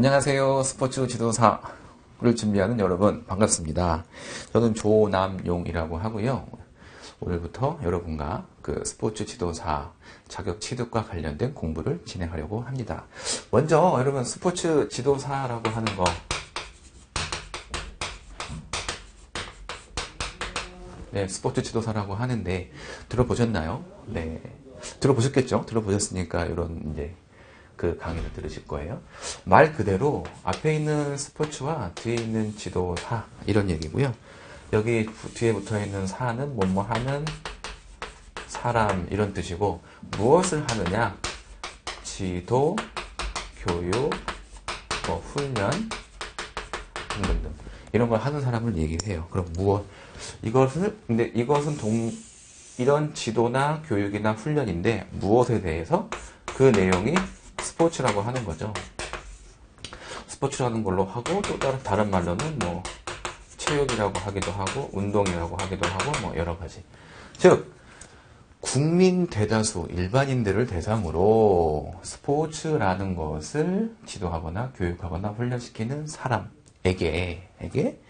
안녕하세요. 스포츠 지도사를 준비하는 여러분 반갑습니다. 저는 조남용이라고 하고요. 오늘부터 여러분과 그 스포츠 지도사 자격 취득과 관련된 공부를 진행하려고 합니다. 먼저 여러분 스포츠 지도사라고 하는 거 네, 스포츠 지도사라고 하는데 들어보셨나요? 네. 들어보셨겠죠? 들어보셨으니까 이런 이제 그 강의를 들으실 거예요. 말 그대로 앞에 있는 스포츠와 뒤에 있는 지도사 이런 얘기고요. 여기 부- 뒤에 붙어 있는 사는 뭐뭐 하는 사람 이런 뜻이고 무엇을 하느냐 지도 교육 뭐 훈련 등등등 이런 걸 하는 사람을 얘기해요. 그럼 무엇 이것을 근데 이것은 동 이런 지도나 교육이나 훈련인데 무엇에 대해서 그 내용이 스포츠라고 하는 거죠. 스포츠라는 걸로 하고 또 다른 다른 말로는 뭐 체육이라고 하기도 하고 운동이라고 하기도 하고 뭐 여러 가지. 즉 국민 대다수 일반인들을 대상으로 스포츠라는 것을 지도하거나 교육하거나 훈련시키는 사람에게 에게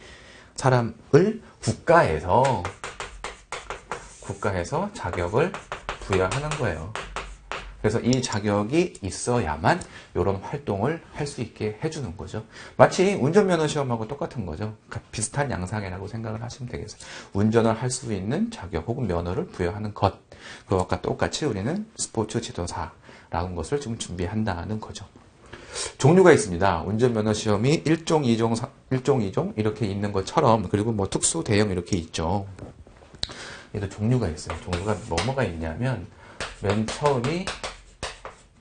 사람을 국가에서 국가에서 자격을 부여하는 거예요. 그래서 이 자격이 있어야만 이런 활동을 할 수 있게 해주는 거죠. 마치 운전면허 시험하고 똑같은 거죠. 가- 비슷한 양상이라고 생각을 하시면 되겠어요. 운전을 할 수 있는 자격 혹은 면허를 부여하는 것. 그것과 똑같이 우리는 스포츠 지도사라는 것을 지금 준비한다는 거죠. 종류가 있습니다. 운전면허 시험이 1종, 2종, 1종, 2종 이렇게 있는 것처럼 그리고 뭐 특수, 대형 이렇게 있죠. 얘도 종류가 있어요. 종류가 뭐뭐가 있냐면 맨 처음이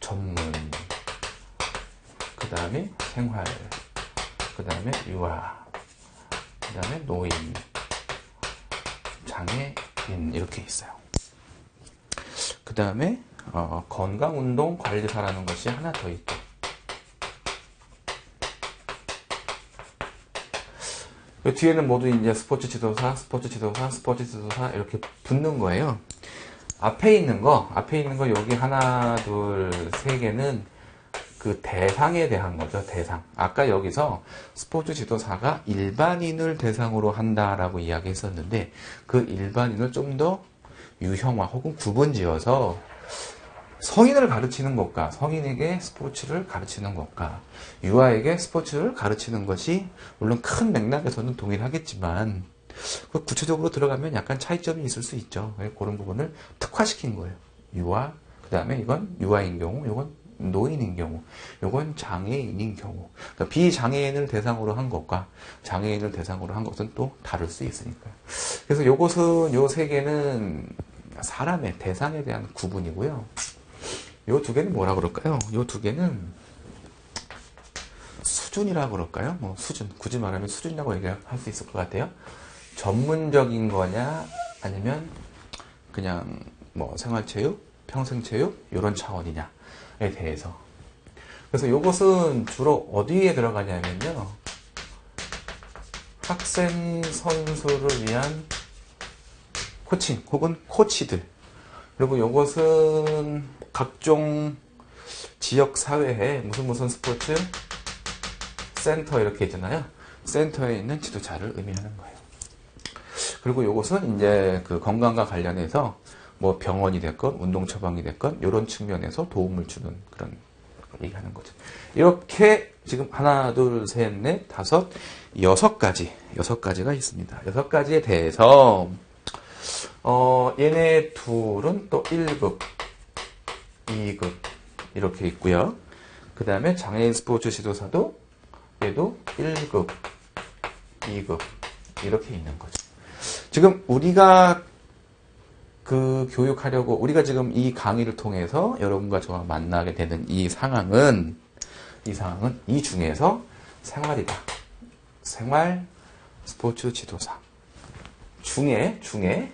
전문, 그 다음에 생활, 그 다음에 유아, 그 다음에 노인, 장애인 이렇게 있어요. 그 다음에 어, 건강운동 관리사라는 것이 하나 더 있고 그 뒤에는 모두 이제 스포츠 지도사, 스포츠 지도사, 스포츠 지도사 이렇게 붙는 거예요. 앞에 있는 거, 앞에 있는 거 여기 하나, 둘, 세 개는 그 대상에 대한 거죠, 대상. 아까 여기서 스포츠 지도사가 일반인을 대상으로 한다라고 이야기했었는데 그 일반인을 좀 더 유형화 혹은 구분 지어서 성인을 가르치는 것과 성인에게 스포츠를 가르치는 것과 유아에게 스포츠를 가르치는 것이 물론 큰 맥락에서는 동일하겠지만 그 구체적으로 들어가면 약간 차이점이 있을 수 있죠. 그래서 그런 부분을 특화시킨 거예요. 유아, 그 다음에 이건 유아인 경우, 이건 노인인 경우, 이건 장애인인 경우. 그러니까 비장애인을 대상으로 한 것과 장애인을 대상으로 한 것은 또 다를 수 있으니까요. 그래서 요것은 요 세 개는 사람의 대상에 대한 구분이고요. 요 두 개는 뭐라 그럴까요? 요 두 개는 수준이라 그럴까요? 뭐 수준 굳이 말하면 수준이라고 얘기할 수 있을 것 같아요. 전문적인 거냐 아니면 그냥 뭐 생활체육, 평생체육 이런 차원이냐에 대해서. 그래서 이것은 주로 어디에 들어가냐면요. 학생 선수를 위한 코칭 혹은 코치들 그리고 이것은 각종 지역 사회에 무슨 무슨 스포츠 센터 이렇게 있잖아요. 센터에 있는 지도자를 의미하는 거예요. 그리고 이것은 이제 그 건강과 관련해서 뭐 병원이 됐건 운동 처방이 됐건 이런 측면에서 도움을 주는 그런 걸 얘기하는 거죠. 이렇게 지금 하나, 둘, 셋, 넷, 다섯, 여섯 가지, 여섯 가지가 있습니다. 여섯 가지에 대해서 어, 얘네 둘은 또 1급, 2급 이렇게 있고요. 그 다음에 장애인 스포츠 지도사도 얘도 1급, 2급 이렇게 있는 거죠. 지금 우리가 그 교육하려고 우리가 지금 이 강의를 통해서 여러분과 저와 만나게 되는 이 상황은 이 상황은 이 중에서 생활이다. 생활 스포츠 지도사 중에 중에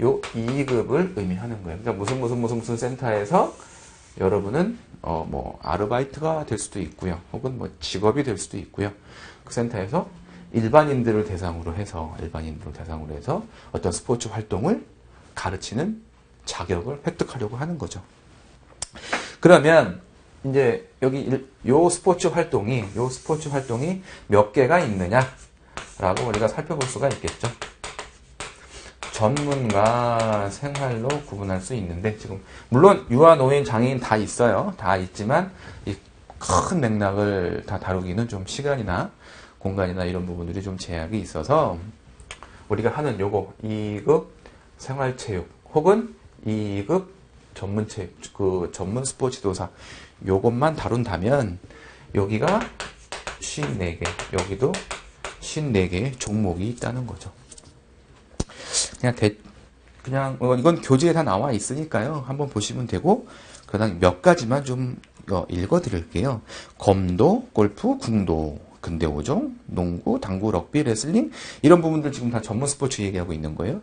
요 2급을 의미하는 거예요. 그러니까 무슨 무슨 무슨 무슨 센터에서 여러분은 어 뭐 아르바이트가 될 수도 있고요. 혹은 뭐 직업이 될 수도 있고요. 그 센터에서 일반인들을 대상으로 해서 일반인들을 대상으로 해서 어떤 스포츠 활동을 가르치는 자격을 획득하려고 하는 거죠. 그러면 이제 여기 일- 요 스포츠 활동이 요 스포츠 활동이 몇 개가 있느냐라고 우리가 살펴볼 수가 있겠죠. 전문가 생활로 구분할 수 있는데 지금 물론 유아 노인 장애인 다 있어요. 다 있지만 이 큰 맥락을 다 다루기는 좀 시간이나 공간이나 이런 부분들이 좀 제약이 있어서 우리가 하는 요거 2급 생활체육 혹은 2급 전문체육 그 전문 스포츠 지도사 요것만 다룬다면 여기가 54개 여기도 54개의 종목이 있다는 거죠. 그냥 대, 그냥 어, 이건 교재에 다 나와 있으니까요. 한번 보시면 되고 그다음 몇 가지만 좀 어, 읽어 드릴게요. 검도, 골프, 궁도, 근대 5종, 농구, 당구, 럭비, 레슬링 이런 부분들 지금 다 전문 스포츠 얘기하고 있는 거예요.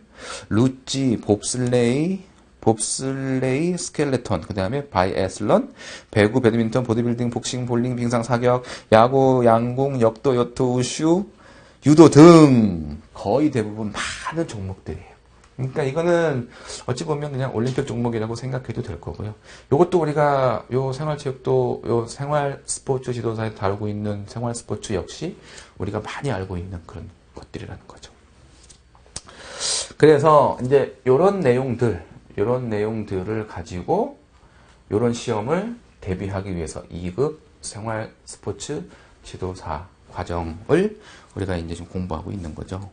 루찌, 봅슬레이, 봅슬레이, 스켈레톤, 그 다음에 바이애슬런, 배구, 배드민턴, 보디빌딩, 복싱, 볼링, 빙상, 사격, 야구, 양궁, 역도, 요트, 우슈, 유도 등 거의 대부분 많은 종목들이에요. 그러니까 이거는 어찌 보면 그냥 올림픽 종목이라고 생각해도 될 거고요. 이것도 우리가 요 생활체육도 요 생활 스포츠 지도사에 다루고 있는 생활 스포츠 역시 우리가 많이 알고 있는 그런 것들이라는 거죠. 그래서 이제 요런 내용들, 요런 내용들을 가지고 요런 시험을 대비하기 위해서 2급 생활 스포츠 지도사 과정을 우리가 이제 좀 공부하고 있는 거죠.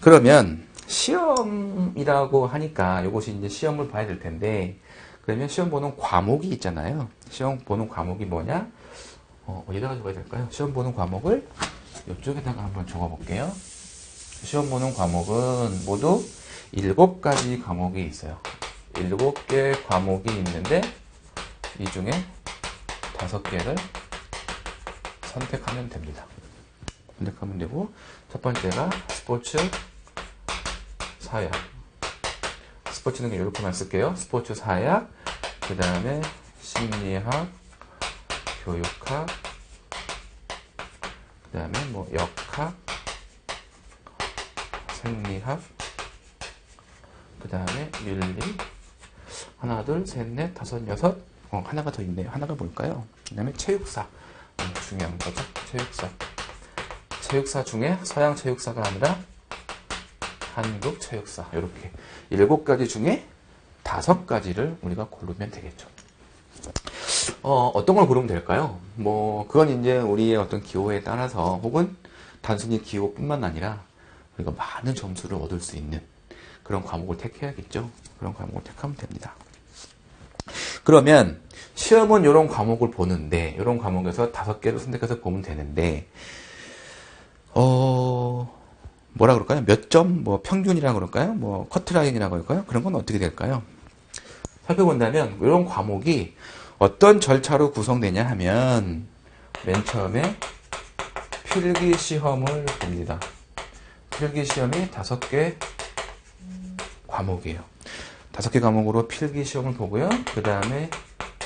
그러면 시험이라고 하니까 이것이 이제 시험을 봐야 될 텐데 그러면 시험 보는 과목이 있잖아요. 시험 보는 과목이 뭐냐? 어, 어디다가 적어야 될까요? 시험 보는 과목을 이쪽에다가 한번 적어볼게요. 시험 보는 과목은 모두 일곱 가지 과목이 있어요. 일곱 개 과목이 있는데 이 중에 다섯 개를 선택하면 됩니다. 선택하면 되고 첫 번째가 스포츠 사약 스포츠는 이렇게만 쓸게요. 스포츠 사약 그 다음에 심리학 교육학 그 다음에 뭐 역학 생리학 그 다음에 윤리 하나 둘 셋 넷 다섯 여섯 어, 하나가 더 있네요. 하나가 뭘까요? 그 다음에 체육사 음, 중요한 거죠. 체육사 체육사 중에 서양 체육사가 아니라 한국 체육사 이렇게 일곱 가지 중에 다섯 가지를 우리가 고르면 되겠죠. 어, 어떤 걸 고르면 될까요? 뭐 그건 이제 우리의 어떤 기호에 따라서 혹은 단순히 기호뿐만 아니라 우리가 많은 점수를 얻을 수 있는 그런 과목을 택해야겠죠. 그런 과목을 택하면 됩니다. 그러면 시험은 이런 과목을 보는데 이런 과목에서 다섯 개를 선택해서 보면 되는데 어 뭐라 그럴까요? 몇 점, 뭐 평균이라고 그럴까요? 뭐 커트라인이라고 할까요? 그런 건 어떻게 될까요? 살펴본다면 이런 과목이 어떤 절차로 구성되냐 하면 맨 처음에 필기 시험을 봅니다. 필기 시험이 다섯 개 과목이에요. 다섯 개 과목으로 필기 시험을 보고요. 그 다음에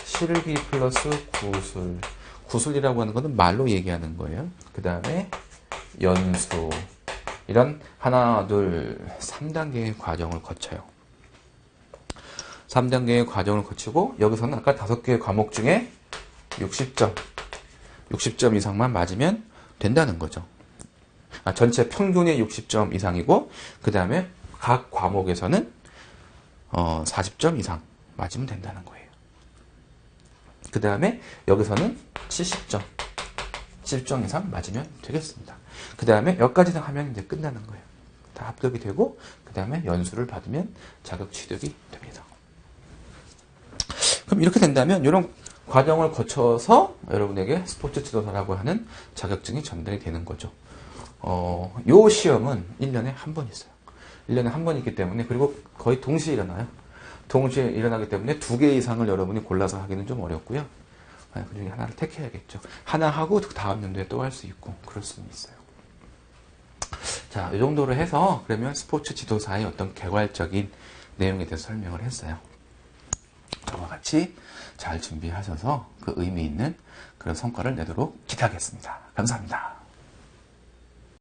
실기 플러스 구술. 구술이라고 하는 것은 말로 얘기하는 거예요. 그 다음에 연수. 이런 하나, 둘, 3단계의 과정을 거쳐요. 3단계의 과정을 거치고 여기서는 아까 다섯 개의 과목 중에 60점, 60점 이상만 맞으면 된다는 거죠. 아, 전체 평균이 60점 이상이고 그 다음에 각 과목에서는 어, 40점 이상 맞으면 된다는 거예요. 그 다음에 여기서는 70점, 70점 이상 맞으면 되겠습니다. 그 다음에 여기까지 하면 이제 끝나는 거예요. 다 합격이 되고 그 다음에 연수를 받으면 자격 취득이 됩니다. 그럼 이렇게 된다면 이런 과정을 거쳐서 여러분에게 스포츠 지도사라고 하는 자격증이 전달이 되는 거죠. 어, 요 시험은 1년에 한 번 있어요. 1년에 한 번 있기 때문에 그리고 거의 동시에 일어나요. 동시에 일어나기 때문에 두 개 이상을 여러분이 골라서 하기는 좀 어렵고요. 아, 그 중에 하나를 택해야겠죠. 하나 하고 그 다음 연도에 또 할 수 있고 그럴 수는 있어요. 자, 이 정도로 해서 그러면 스포츠 지도사의 어떤 개괄적인 내용에 대해서 설명을 했어요. 저와 같이 잘 준비하셔서 그 의미 있는 그런 성과를 내도록 기대하겠습니다. 감사합니다.